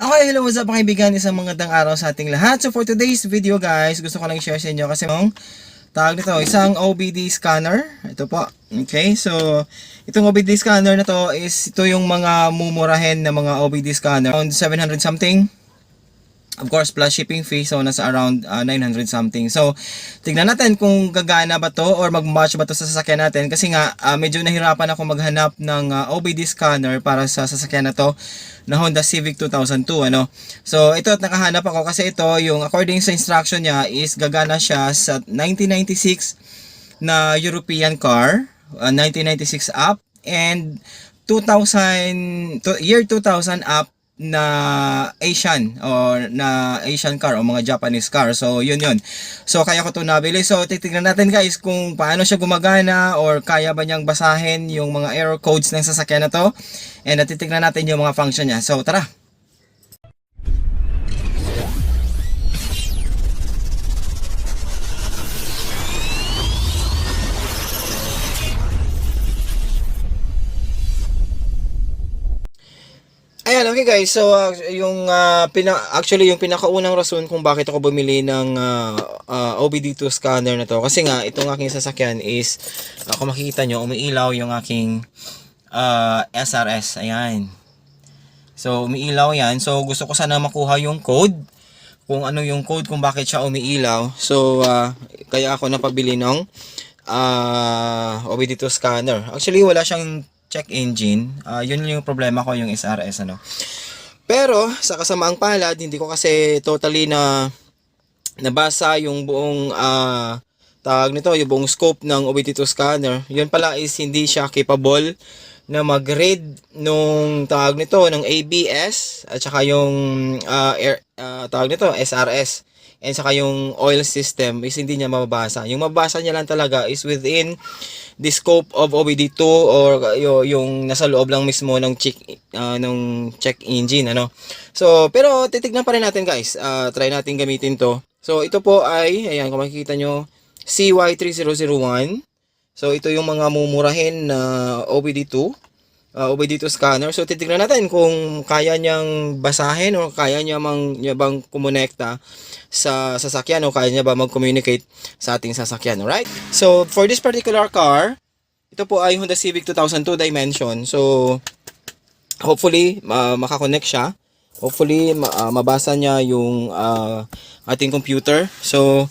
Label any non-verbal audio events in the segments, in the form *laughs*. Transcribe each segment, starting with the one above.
Okay, hello, what's up mga kaibigan? Isang magandang araw sa ating lahat. So for today's video guys, gusto ko lang i-share sa inyo kasi mong tawag nito, isang OBD scanner. Ito po. Okay, so itong OBD scanner na to is ito yung mga mumurahin na mga OBD scanner. Around 700 something. Of course, plus shipping fee, so nasa around uh, 900 something. So, tignan natin kung gagana ba to or mag-match ba to sa sasakyan natin. Kasi nga, uh, medyo nahirapan ako maghanap ng uh, OBD scanner para sa sasakyan na to na Honda Civic 2002 ano. So ito at nakahanap ako kasi ito yung according sa instruction niya is gagana siya sa 1996 na European car, uh, 1996 up and 2000 to, year 2000 up na Asian or na Asian car o mga Japanese car. So, yun yun. So, kaya ko ito nabili. So, titignan natin guys kung paano siya gumagana or kaya ba niyang basahin yung mga error codes ng sasakyan na to. And titignan natin yung mga function niya. So, tara! Ayan, okay guys. So, uh, yung uh, pina actually yung pinakaunang rason kung bakit ako bumili ng uh, uh, OBD2 scanner na to kasi nga itong aking sasakyan is uh, kung makikita nyo, umiilaw yung aking uh, SRS. Ayan. So, umiilaw yan. So, gusto ko sana makuha yung code kung ano yung code kung bakit siya umiilaw. So, uh, kaya ako napabili ng uh, OBD2 scanner. Actually, wala siyang check engine. Uh, yun yung problema ko yung SRS ano. Pero sa kasamaang palad, hindi ko kasi totally na nabasa yung buong uh, tawag nito, yung buong scope ng OBD2 scanner. Yun pala is hindi siya capable na mag-read nung tawag nito ng ABS at saka yung uh, air, uh, tawag nito SRS and saka yung oil system is hindi niya mababasa. Yung mababasa niya lang talaga is within the scope of OBD2 or yung, nasa loob lang mismo ng check uh, ng check engine ano. So, pero titignan pa rin natin guys. Uh, try natin gamitin 'to. So, ito po ay ayan kung makikita nyo CY3001. So, ito yung mga mumurahin na OBD2 uh, OBD2 scanner. So, titignan natin kung kaya niyang basahin o kaya niya, mang, niya bang kumonekta sa sasakyan o kaya niya ba mag-communicate sa ating sasakyan. Alright? So, for this particular car, ito po ay Honda Civic 2002 Dimension. So, hopefully, uh, makakonect siya. Hopefully, ma- uh, mabasa niya yung uh, ating computer. So,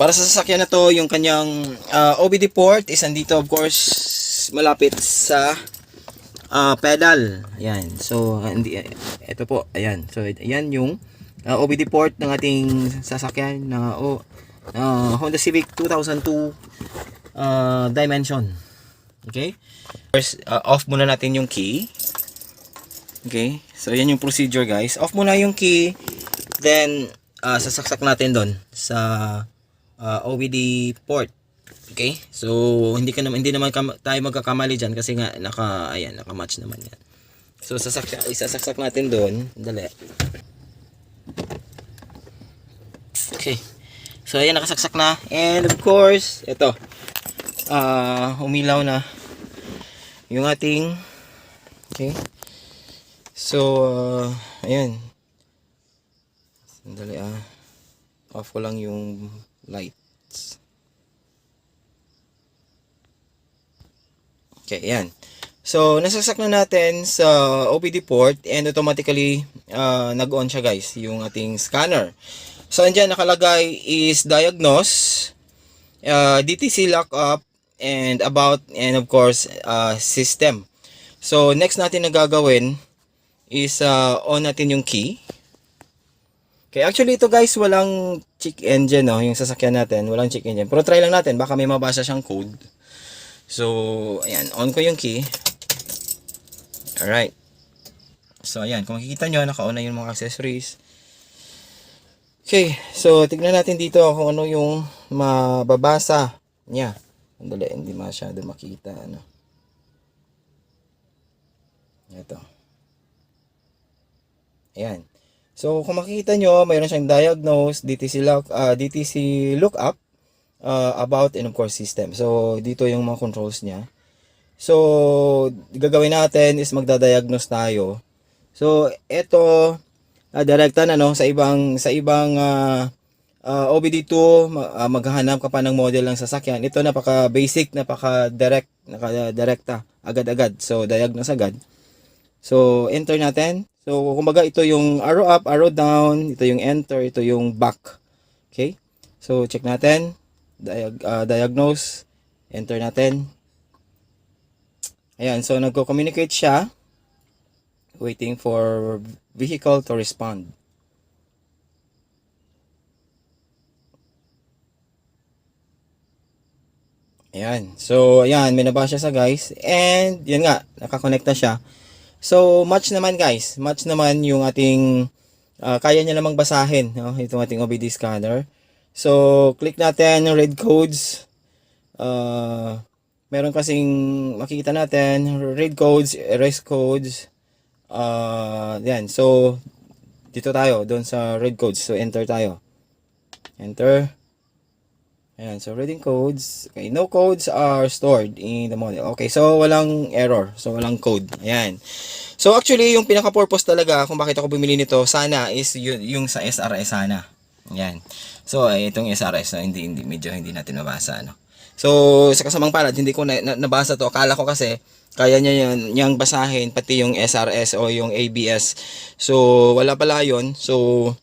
para sa sasakyan na to, yung kanyang uh, OBD port is andito of course malapit sa uh, pedal. Ayan. So, hindi, ito po. Ayan. So, ayan yung uh, OBD port ng ating sasakyan na oh, uh, Honda Civic 2002 uh, Dimension. Okay? First, uh, off muna natin yung key. Okay? So, ayan yung procedure guys. Off muna yung key. Then, uh, sasaksak natin doon sa uh, OBD port. Okay? So, hindi ka naman hindi naman tayo magkakamali diyan kasi nga naka ayan, naka-match naman 'yan. So, sasaksak isasaksak natin doon. Dali. Okay. So, ayan nakasaksak na. And of course, ito. Ah, uh, umilaw na yung ating Okay. So, uh, ayan. Sandali ah. Off ko lang yung lights. Okay, yan. So, nasaksak na natin sa OBD port and automatically uh, nag-on siya guys, yung ating scanner. So, andyan nakalagay is diagnose, uh, DTC lockup, and about, and of course, uh, system. So, next natin na gagawin is uh, on natin yung key. Okay, actually ito guys, walang check engine, no? yung sasakyan natin, walang check engine. Pero try lang natin, baka may mabasa siyang code. So, ayan, on ko yung key. Alright. So, ayan, kung makikita nyo, naka-on na yung mga accessories. Okay, so, tignan natin dito kung ano yung mababasa niya. Andali, hindi masyado makita, ano. Ito. Ayan. So, kung makikita nyo, mayroon siyang diagnose, DTC, look, uh, DTC lookup, uh, about and of course system. So, dito yung mga controls niya. So, gagawin natin is magda-diagnose tayo. So, ito uh, direkta na no sa ibang sa ibang uh, uh, OBD2 ma- ah, maghahanap ka pa ng model ng sasakyan. Ito napaka basic, napaka direct, naka direkta, agad-agad. So diagnose agad. So enter natin. So kumbaga ito yung arrow up, arrow down, ito yung enter, ito yung back. Okay? So check natin. Diag- ah, diagnose, enter natin. Ayan, so nagko-communicate siya waiting for vehicle to respond. Ayan. So, ayan, may nabasa siya guys. And, yun nga, nakakonekta siya. So, match naman guys. Match naman yung ating, ah, kaya niya namang basahin, no? itong ating OBD scanner. So, click natin yung red codes. Uh, meron kasing makikita natin, red codes, erase codes. Uh, yan. So, dito tayo, doon sa red codes. So, enter tayo. Enter. Ayan, so reading codes. Okay, no codes are stored in the model. Okay, so walang error. So walang code. Ayan. So actually, yung pinaka-purpose talaga kung bakit ako bumili nito, sana is yun, yung sa SRS sana. Ayan. So, ay, itong SRS, no, hindi, hindi, medyo hindi natin nabasa, no. So, sa kasamang palad, hindi ko na, na- nabasa to. Akala ko kasi, kaya niya yan, niyang basahin, pati yung SRS o yung ABS. So, wala pala yun. So,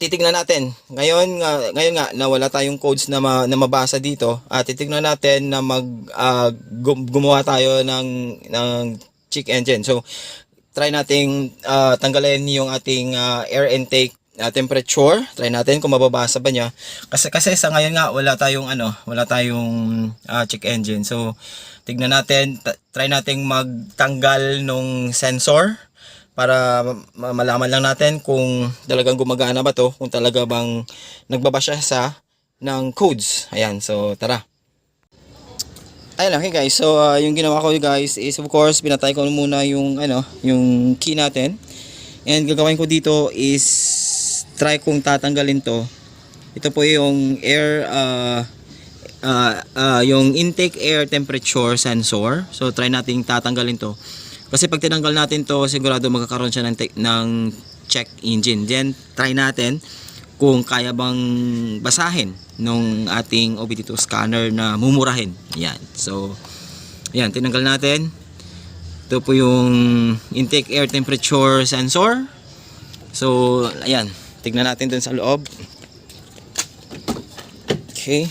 titignan natin. Ngayon nga ngayon nga na wala tayong codes na, ma, na mabasa dito. At titignan natin na mag gum- gumawa tayo ng ng check engine. So try nating ah, tanggalin yung ating ah, air intake ah, temperature. Try natin kung mababasa ba niya. Kasi kasi sa ngayon nga wala tayong ano, wala tayong ah, check engine. So tignan natin, try nating magtanggal nung sensor para ma- malaman lang natin kung talagang gumagana ba to, kung talaga bang nagbaba siya sa ng codes. Ayan, so tara. Ayun, okay guys. So uh, yung ginawa ko guys is of course pinatay ko muna yung ano, yung key natin. And gagawin ko dito is try kong tatanggalin to. Ito po yung air uh, uh, uh, yung intake air temperature sensor. So try nating tatanggalin to. Kasi pag tinanggal natin to, sigurado magkakaroon siya ng, ng check engine. Then try natin kung kaya bang basahin nung ating OBD2 scanner na mumurahin. Yan. So, yan, tinanggal natin. Ito po yung intake air temperature sensor. So, ayan. Tignan natin dun sa loob. Okay.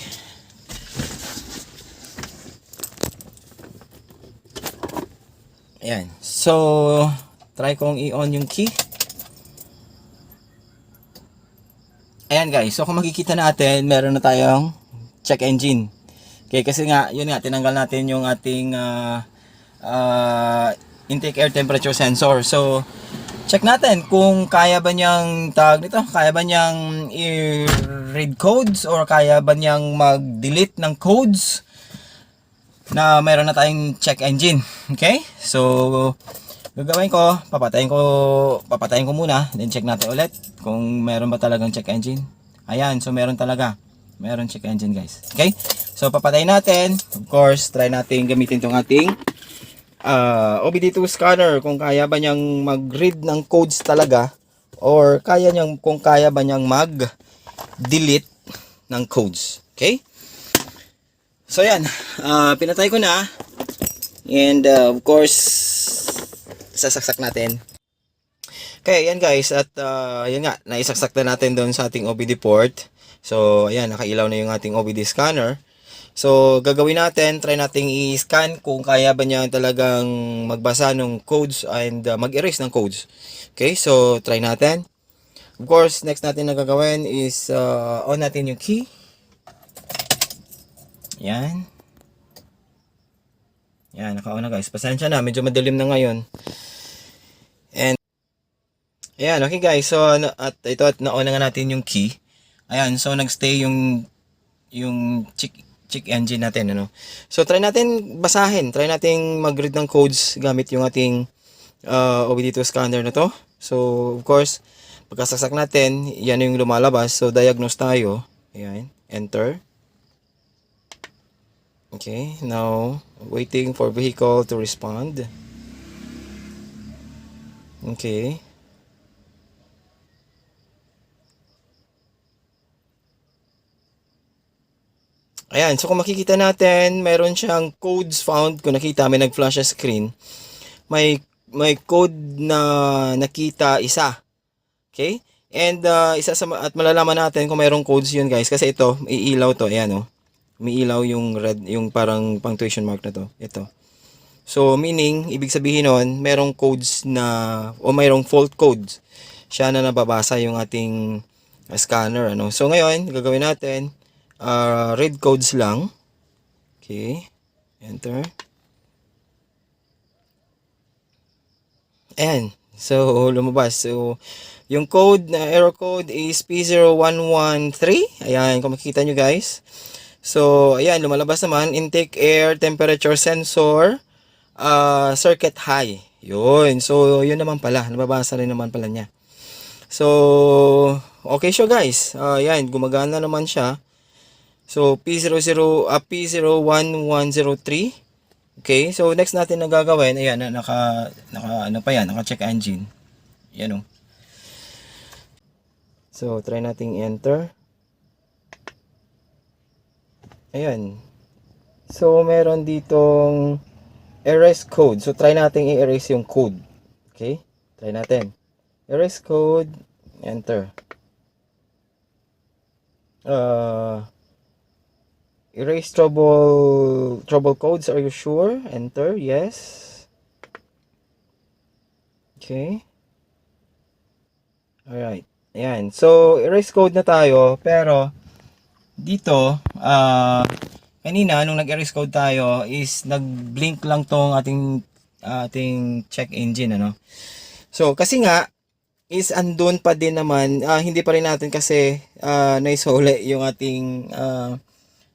Ayan. So, try kong i-on yung key. Ayan guys, so kung makikita natin, meron na tayong check engine. Okay, kasi nga, yun nga, tinanggal natin yung ating ah, ah, intake air temperature sensor. So, check natin kung kaya ba niyang tag nito, kaya ba niyang i-read codes or kaya ba niyang mag-delete ng codes na mayroon na tayong check engine. Okay? So, gagawin ko, papatayin ko, papatayin ko muna, then check natin ulit kung meron ba talagang check engine. Ayan, so meron talaga. Meron check engine, guys. Okay? So, papatayin natin. Of course, try natin gamitin tong ating uh, OBD2 scanner kung kaya ba niyang mag-read ng codes talaga or kaya niyang kung kaya ba niyang mag-delete ng codes. Okay? So yan, ah, pinatay ko na. And uh, of course, sasaksak natin. Okay, yan guys. At uh, yan nga, naisaksak na natin doon sa ating OBD port. So, ayan, nakailaw na yung ating OBD scanner. So, gagawin natin, try nating i-scan kung kaya ba niya talagang magbasa ng codes and uh, mag-erase ng codes. Okay, so try natin. Of course, next natin na gagawin is uh, on natin yung key. Yan. Yan, naka-on na guys. Pasensya na, medyo madilim na ngayon. And, ayan, okay guys. So, ano, at ito, at na-on na nga natin yung key. Ayan, so nagstay yung, yung check, check engine natin, ano. So, try natin basahin. Try natin mag-read ng codes gamit yung ating uh, OBD2 scanner na to. So, of course, pagkasaksak natin, yan yung lumalabas. So, diagnose tayo. Ayan, enter. Okay, now waiting for vehicle to respond. Okay. Ayan, so kung makikita natin, meron siyang codes found. Kung nakita, may nag-flash screen. May, may code na nakita isa. Okay? And uh, isa sa, at malalaman natin kung mayroong codes yun guys. Kasi ito, iilaw to. Ayan oh. May yung red, yung parang punctuation mark na to. Ito. So, meaning, ibig sabihin nun, merong codes na, o mayroong fault codes. Siya na nababasa yung ating scanner. Ano? So, ngayon, gagawin natin, uh, red codes lang. Okay. Enter. Ayan. So, lumabas. So, yung code na error code is P0113. Ayan, kung makikita nyo guys. So, ayan, lumalabas naman. Intake air temperature sensor uh, circuit high. Yun. So, yun naman pala. Nababasa rin naman pala niya. So, okay siya guys. Uh, ayan, gumagana naman siya. So, P00, uh, P01103. Okay, so next natin na gagawin, ayan, na naka, naka, ano pa yan, naka check engine. Yan o. So, try nating enter. Ayan. So, meron ditong erase code. So, try nating i-erase yung code. Okay? Try natin. Erase code. Enter. Uh, erase trouble trouble codes. Are you sure? Enter. Yes. Okay. Alright. Ayan. So, erase code na tayo. Pero, dito, ah, kanina, nung nag-erase code tayo, is nag-blink lang tong ating, ating check engine, ano. So, kasi nga, is andun pa din naman, ah, hindi pa rin natin kasi ah, naisole yung ating ah,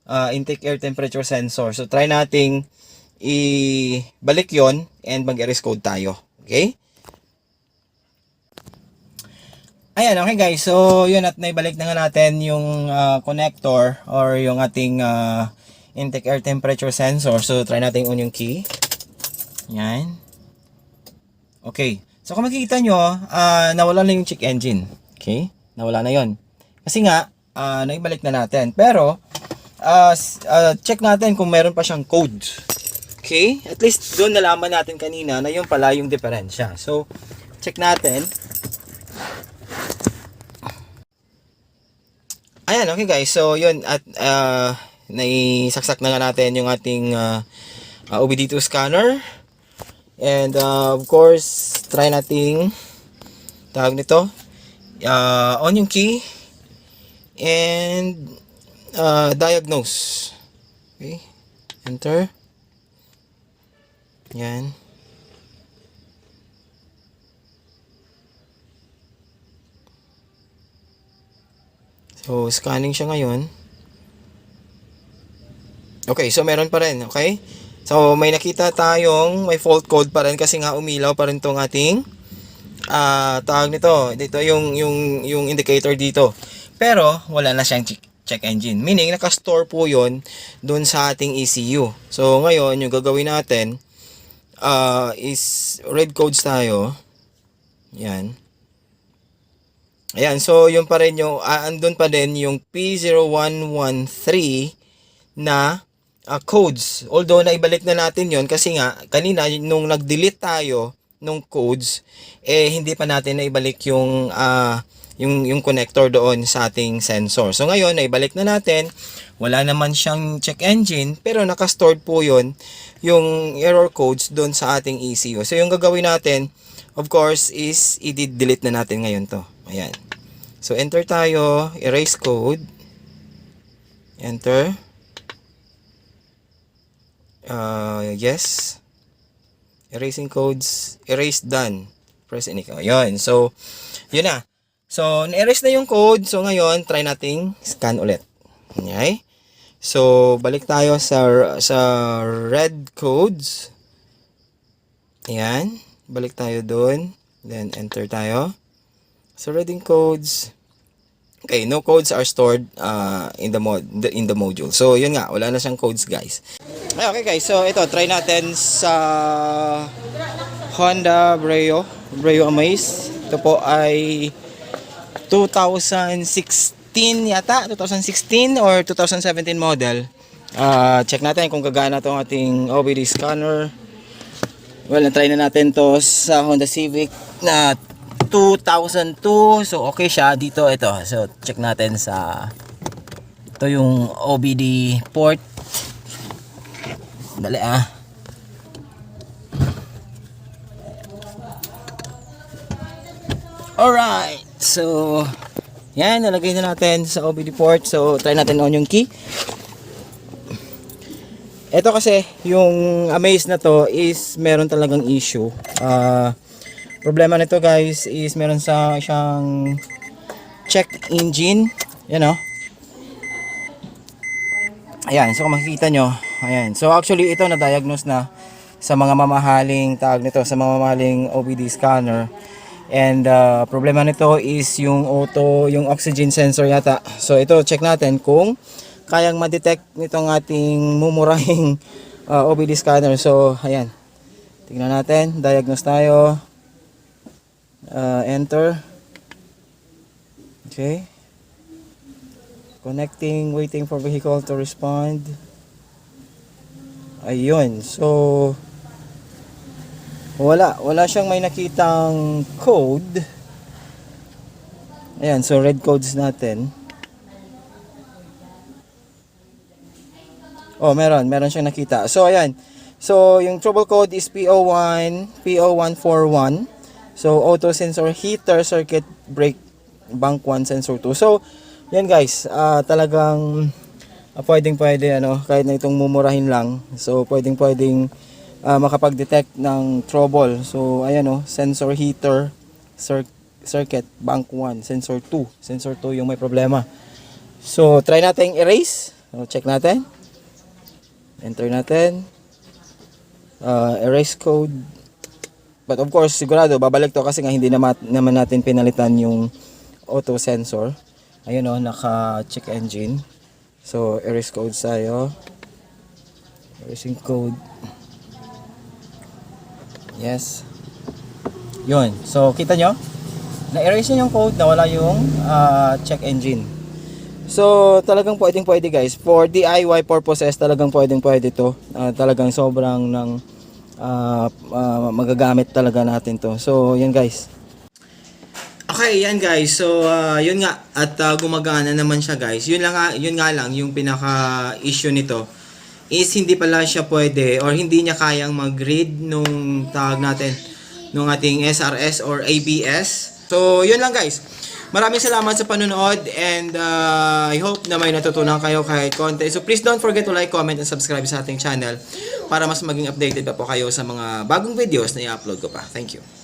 ah, intake air temperature sensor. So, try nating i-balik yon and mag-erase code tayo. Okay? Ayan, okay guys. So, yun at naibalik na nga natin yung ah, connector or yung ating ah, intake air temperature sensor. So, try natin on yung key. Yan. Okay. So, kung makikita nyo, ah, nawala na yung check engine. Okay? Nawala na yon. Kasi nga, ah, naibalik na natin. Pero, s- ah, check natin kung meron pa siyang code. Okay? At least doon nalaman natin kanina na yun pala yung diferensya. So, check natin. Ayan, okay guys. So, yun. At uh, naisaksak na nga natin yung ating uh, uh, OBD2 scanner. And uh, of course, try nating tawag nito. Uh, on yung key. And uh, diagnose. Okay. Enter. Yan. So, scanning siya ngayon. Okay, so meron pa rin, okay? So, may nakita tayong may fault code pa rin kasi nga umilaw pa rin tong ating ah tawag nito. Dito yung yung yung indicator dito. Pero wala na siyang check, engine. Meaning naka-store po 'yon doon sa ating ECU. So, ngayon yung gagawin natin ah is red codes tayo. Yan. Ayan, so yung pa rin yung, ah, andun pa din yung P0113 na ah, codes. Although naibalik na natin yon kasi nga kanina nung nag-delete tayo nung codes, eh hindi pa natin naibalik yung ah, yung yung connector doon sa ating sensor. So ngayon naibalik na natin. Wala naman siyang check engine pero naka-stored po yon yung error codes doon sa ating ECU. So yung gagawin natin of course is i-delete na natin ngayon to. Ayan. So enter tayo, erase code. Enter. Uh, yes. Erasing codes. Erase done. Press any ko. Yun. So, yun na. So, na-erase na yung code. So, ngayon, try nating scan ulit. Okay? So, balik tayo sa sa red codes. Ayan. Balik tayo doon. Then, enter tayo. So, reading codes. Okay, no codes are stored uh, in the mod in the module. So, yun nga, wala na siyang codes, guys. Ay, okay, guys. So, ito, try natin sa Honda Breo, Breo Amaze. Ito po ay 2016 yata, 2016 or 2017 model. Ah, check natin kung gagana tong ating OBD scanner. Well, na-try na natin to sa Honda Civic na 2002. So, okay siya. Dito, ito. So, check natin sa... Ito yung OBD port. Dali ah. Alright. So, yan. Nalagay na natin sa OBD port. So, try natin on yung key. Ito kasi, yung Amaze na to is meron talagang issue. Ah, problema nito guys is meron sa siyang check engine. Yan o. Ayan, so kung makikita nyo, ayan. So actually ito na-diagnose na sa mga mamahaling tag nito, sa mga mamahaling OBD scanner. And uh, problema nito is yung auto, yung oxygen sensor yata. So ito check natin kung kayang ma-detect nitong ating mumurahing *laughs* uh, OBD scanner. So ayan. Tingnan natin, diagnose tayo. Uh, enter. Okay. Connecting, waiting for vehicle to respond. Ayun. So, wala. Wala siyang may nakitang code. Ayan. So, red codes natin. Oh, meron. Meron siyang nakita. So, ayan. So, yung trouble code is PO1, PO141. So, auto sensor heater circuit brake bank 1 sensor 2. So, yan guys, ah, talagang ah, pwedeng pwede ano, kahit na itong mumurahin lang. So, pwedeng pwedeng ah, makapag-detect ng trouble. So, ayan oh, sensor heater cir- circuit bank 1, sensor 2. Sensor 2 yung may problema. So, try natin erase. So, check natin. Enter natin. Ah, erase code. But of course, sigurado babalik to kasi nga hindi naman, naman natin pinalitan yung auto sensor. Ayun oh, naka check engine. So, erase code tayo. Erasing code. Yes. Yun. So, kita nyo? Na-erase niya yung code, nawala yung ah, check engine. So, talagang pwedeng pwede guys. For DIY purposes, talagang pwedeng pwede to. Ah, talagang sobrang ng ah, ah, magagamit talaga natin to. So, yan guys. Okay, yan guys. So, ah, yun nga at ah, gumagana naman siya guys. Yun lang yun nga lang yung pinaka issue nito is hindi pala siya pwede or hindi niya kayang mag-read nung tawag natin nung ating SRS or ABS. So, yun lang guys. Maraming salamat sa panonood and uh, I hope na may natutunan kayo kahit konti. So please don't forget to like, comment, and subscribe sa ating channel para mas maging updated pa po kayo sa mga bagong videos na i-upload ko pa. Thank you.